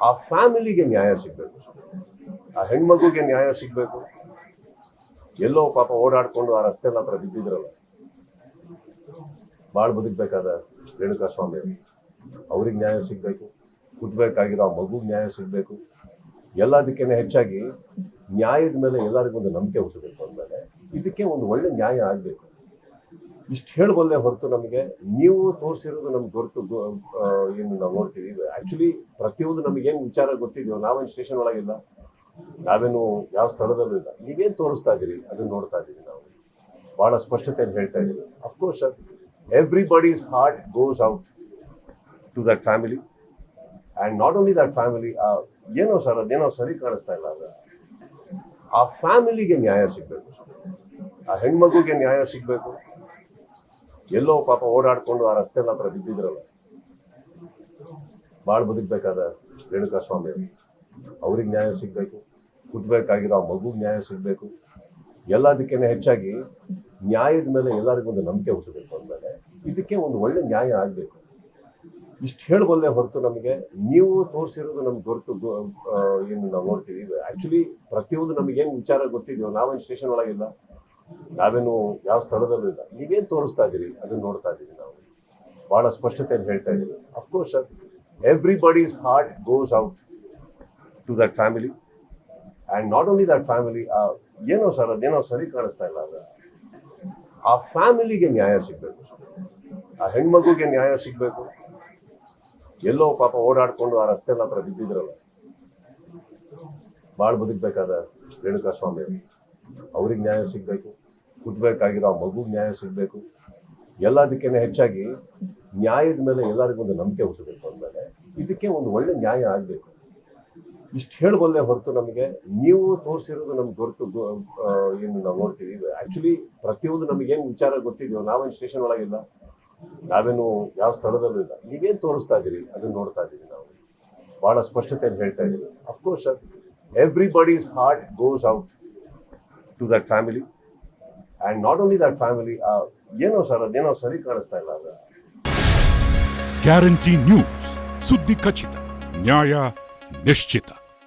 ಆ ಫ್ಯಾಮಿಲಿಗೆ ನ್ಯಾಯ ಸಿಗಬೇಕು. ಆ ಹೆಣ್ಮಗುಗೆ ನ್ಯಾಯ ಸಿಗಬೇಕು. ಎಲ್ಲೋ ಪಾಪ ಓಡಾಡ್ಕೊಂಡು ಆ ರಸ್ತೆ ಹತ್ರ ಬಿದ್ದಿದ್ರಲ್ಲ. ಬಾಳ್ ಬದುಕ್ಬೇಕಾದ ರೇಣುಕಾ ಸ್ವಾಮಿ ಅವರು. ಅವ್ರಿಗೆ ನ್ಯಾಯ ಸಿಗಬೇಕು. ಹುಟ್ಟಬೇಕಾಗಿರೋ ಆ ಮಗುಗೆ ನ್ಯಾಯ ಸಿಗಬೇಕು. ಎಲ್ಲದಕ್ಕೇನೆ ಹೆಚ್ಚಾಗಿ ನ್ಯಾಯದ ಮೇಲೆ ಎಲ್ಲರಿಗೂ ಒಂದು ನಂಬಿಕೆ ಹುಟ್ಟಬೇಕು ಅಂದಮೇಲೆ ಇದಕ್ಕೆ ಒಂದು ಒಳ್ಳೆ ನ್ಯಾಯ ಆಗಬೇಕು. ಇಷ್ಟು ಹೇಳಬಲ್ಲೆ ಹೊರತು ನಮಗೆ. ನೀವು ತೋರಿಸಿರೋದು ನಮ್ಗೆ ಹೊರತು ಏನು ನಾವು ನೋಡ್ತೀವಿ. ಆಕ್ಚುಲಿ ಪ್ರತಿಯೊಂದು ನಮಗೇನು ವಿಚಾರ ಗೊತ್ತಿದೆಯೋ, ನಾವೇನು ಸ್ಟೇಷನ್ ಒಳಗಿಲ್ಲ. ನಾವೇನು ಯಾವ ಸ್ಥಳದಲ್ಲೂ ಇಲ್ಲ. ನೀವೇನು ತೋರಿಸ್ತಾ ಇದ್ದೀರಿ? ಅದನ್ನು ನೋಡ್ತಾ ಇದ್ದೀವಿ ನಾವು. ಬಹಳ ಸ್ಪಷ್ಟತೆಯಲ್ಲಿ ಹೇಳ್ತಾ ಇದ್ದೀವಿ. Of course sir everybody's heart goes out to that family and not only that family ಏನೋ ಸರ್ ಅದೇನೋ ಸರಿ ಕಾಣಿಸ್ತಾ ಇಲ್ಲ ಅದು ಆ ಫ್ಯಾಮಿಲಿಗೆ ನ್ಯಾಯ ಸಿಗಬೇಕು. ಆ ಹೆಣ್ಮಗುಗೆ ನ್ಯಾಯ ಸಿಗ್ಬೇಕು. ಎಲ್ಲೋ ಪಾಪ ಓಡಾಡ್ಕೊಂಡು ಆ ರಸ್ತೆ ಹತ್ರ ಬಿದ್ದಿದ್ರಲ್ಲ. ಬಾಳ್ ಬದುಕ್ಬೇಕಾದ ರೇಣುಕಾ ಸ್ವಾಮಿ. ಅವರು. ಅವ್ರಿಗೆ ನ್ಯಾಯ ಸಿಗ್ಬೇಕು. ಹುಟ್ಟಬೇಕಾಗಿರೋ ಆ ಮಗುಗೆ ನ್ಯಾಯ ಸಿಗ್ಬೇಕು. ಎಲ್ಲದಕ್ಕೇನೆ ಹೆಚ್ಚಾಗಿ ನ್ಯಾಯದ ಮೇಲೆ ಎಲ್ಲರಿಗೂ ಒಂದು ನಂಬಿಕೆ ಹುಟ್ಟಬೇಕು ಅಂದಮೇಲೆ ಇದಕ್ಕೆ ಒಂದು ಒಳ್ಳೆ ನ್ಯಾಯ ಆಗಬೇಕು. ಇಷ್ಟು ಹೇಳಬಲ್ಲೆ ಹೊರತು ನಮಗೆ, ನೀವು ತೋರಿಸಿರೋದು ನಮ್ಗೆ ಗೊತ್ತು ಏನು ನಾವು ನೋಡ್ತೀವಿ. ಆ್ಯಕ್ಚುಲಿ ಪ್ರತಿಯೊಂದು ನಮಗೇನು ವಿಚಾರ ಗೊತ್ತಿದೆಯೋ, ನಾವೇನು ಸ್ಟೇಷನ್ ಒಳಗಿಲ್ಲ. ನಾವೇನು ಯಾವ ಸ್ಥಳದಲ್ಲೂ ಇಲ್ಲ. ನೀವೇನು ತೋರಿಸ್ತಾ ಇದ್ದೀರಿ? ಅದನ್ನ ನೋಡ್ತಾ ಇದ್ದೀವಿ ನಾವು. ಬಹಳ ಸ್ಪಷ್ಟತೆಯಲ್ಲಿ ಹೇಳ್ತಾ ಇದ್ದೀವಿ. Of course sir everybody's heart goes out to that family and not only that family ಏನೋ ಸರ್ ಅದೇನೋ ಸರಿ ಕಾಣಿಸ್ತಾ ಇಲ್ಲ ಅದು ಆ ಫ್ಯಾಮಿಲಿಗೆ ನ್ಯಾಯ ಸಿಗ್ಬೇಕು ಆ ಹೆಣ್ಮಗುಗೆ ನ್ಯಾಯ ಸಿಗ್ಬೇಕು. ಎಲ್ಲೋ ಪಾಪ ಓಡಾಡ್ಕೊಂಡು ಆ ರಸ್ತೆಲ್ಲ ಹತ್ರ ಬಿದ್ದಿದ್ರಲ್ಲ. ಭಾಳ ಬದುಕ್ಬೇಕಾದ ರೇಣುಕಾ ಸ್ವಾಮಿ. ಅವ್ರಿಗೆ ನ್ಯಾಯ ಸಿಗಬೇಕು ಹುಟ್ಟಬೇಕಾಗಿರೋ ಆ ಮಗುಗೆ ನ್ಯಾಯ ಸಿಗಬೇಕು. ಎಲ್ಲದಕ್ಕೇನೆ ಹೆಚ್ಚಾಗಿ ನ್ಯಾಯದ ಮೇಲೆ ಎಲ್ಲರಿಗೂ ಒಂದು ನಂಬಿಕೆ ಹುಟ್ಟಬೇಕು ಅಂದಮೇಲೆ ಇದಕ್ಕೆ ಒಂದು ಒಳ್ಳೆ ನ್ಯಾಯ ಆಗಬೇಕು. ಇಷ್ಟು ಹೇಳಬಲ್ಲೆ ಹೊರತು ನಮಗೆ, ನೀವು ತೋರಿಸಿರೋದು ನಮ್ಗೆ ಹೊರತು ಏನು ನಾವು ನೋಡ್ತೀವಿ. ಆ್ಯಕ್ಚುಲಿ ಪ್ರತಿಯೊಂದು ನಮಗೇನು ವಿಚಾರ ಗೊತ್ತಿದೆಯೋ, ನಾವೇನು ಸ್ಟೇಷನ್ ಒಳಗಿಲ್ಲ ನಾವೇನು ಯಾವ ಸ್ಥಳದಲ್ಲೂ ಇಲ್ಲ. ನೀವೇನು ತೋರಿಸ್ತಾ ಇದ್ದೀರಿ? ಅದನ್ನು ನೋಡ್ತಾ ಇದ್ದೀವಿ ನಾವು. ಭಾಳ ಸ್ಪಷ್ಟತೆಯನ್ನು ಹೇಳ್ತಾ ಇದ್ದೀವಿ. Of course sir everybody's heart goes out to that family and not only that family ಏನೋ ಸರ್, ಅದೇನೋ ಸರಿ ಕಾಣಿಸ್ತಾ ಇಲ್ಲ ಅದು. ಗ್ಯಾರಂಟಿ ನ್ಯೂಸ್ ಸುದ್ದಿ ಖಚಿತ ನ್ಯಾಯ ನಿಶ್ಚಿತ